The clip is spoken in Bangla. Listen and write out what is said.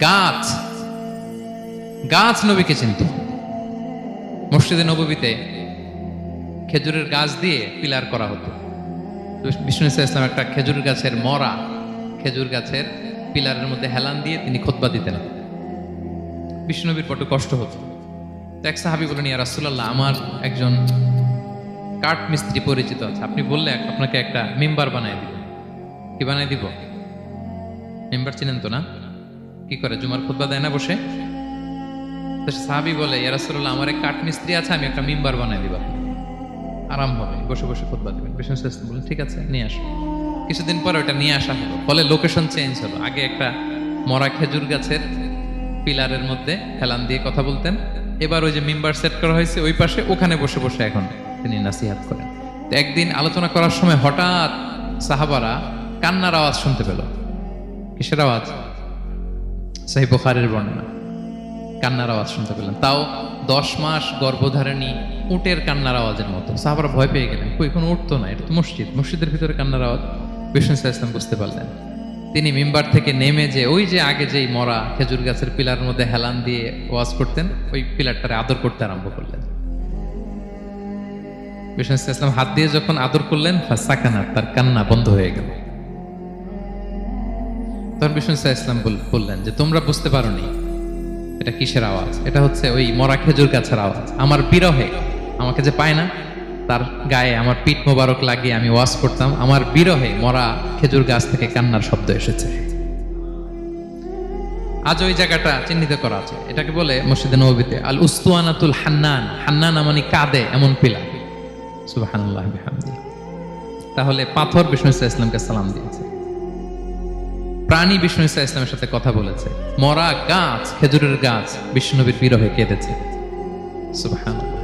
গাছ গাছ নবীকে চিনত। মসজিদে নবীতে খেজুরের গাছ দিয়ে পিলার করা হতো। বিষ্ণু ইসলাম একটা খেজুর গাছের মরা, খেজুর গাছের পিলারের মধ্যে হেলান দিয়ে তিনি খোতবা দিতেন। বিষ্ণুনবীর বড় কষ্ট হতো। এক সাহাবি বলেন ইয়া রাসূলুল্লাহ, আমার একজন কাঠ মিস্ত্রি পরিচিত আছে। আপনি বললে আপনাকে একটা মেম্বার বানায় দিব। কি বানায় দিব? মেম্বার চিনেন তো না? কি করে, জুমার খুতবা দেয় না বসে? সাহাবি বলে, ইয়া রাসূলুল্লাহ, আমার এক কাঠ মিস্ত্রি আছে, আমি একটা মেম্বার বানায় দিব আরাম হবে, বসে বসে খুতবা দিবেন। ইসলাম বলেন ঠিক আছে, নিয়ে আসো। কিছুদিন পরে ওটা নিয়ে আসা হলো। ফলে লোকেশন চেঞ্জ হলো। আগে একটা মরা খেজুর গাছের পিলারের মধ্যে হেলান দিয়ে কথা বলতেন। এবার ওই যে মেম্বার সেট করা হয়েছে, ওই পাশে ওখানে বসে বসে এখন তিনি নাসিহাত করেন। তো একদিন আলোচনা করার সময় হঠাৎ সাহাবারা কান্নার আওয়াজ শুনতে পেল। কিসের আওয়াজ? সাহি বুখারের বর্ণনা। কান্নার আওয়াজ শুনতে পেলেন তাও দশ মাস গর্ভধারিণী উটের কান্নার আওয়াজের মতো। সাহাবারা ভয় পেয়ে গেলেন, কই, কোনো উঠতো না এটা তো মসজিদ। মসজিদের ভিতরে কান্নার আওয়াজ। বিষ্ণু ইসলাম বুঝতে পারলেন। তিনি মিম্বার থেকে নেমে যে ওই যে আগে যেই মরা খেজুর গাছের পিলার মধ্যে হেলান দিয়ে ওয়াজ করতেন, ওই পিলারটারে আদর করতে আরম্ভ করলেন। বিষ্ণু ইসলাম হাত দিয়ে যখন আদর করলেন সাকানা তার কান্না বন্ধ হয়ে গেল। তখন বিষ্ণু ইসলাম বললেন যে, তোমরা বুঝতে পারোনি, এটা কিসের আওয়াজ? এটা হচ্ছে ওই মরা খেজুর গাছের আওয়াজ। আমার বিরহে, আমাকে যে পায় না, তার গায়ে আমার পিঠ মোবারক লাগিয়ে আমি ওয়াজ করতাম, আমার বিরহে মরা খেজুর গাছ থেকে কান্নার শব্দ এসেছে। আজ ওই জায়গাটা চিহ্নিত করা আছে। এটাকে বলে মসজিদে নবীতে আল উস্তুয়ানাতুল হান্নান। হান্নান মানে কাঁদে, এমন পিলা। বিহামদি তাহলে পাথর বিষ্ণু ইসা ইসলামকে সালাম দিয়েছে। প্রাণী বিষ্ণু ইসা ইসলামের সাথে কথা বলেছে। মরা গাছ, খেজুরের গাছ বিষ্ণুনবীর বিরহে কেঁদেছে। সুবহানাল্লাহ।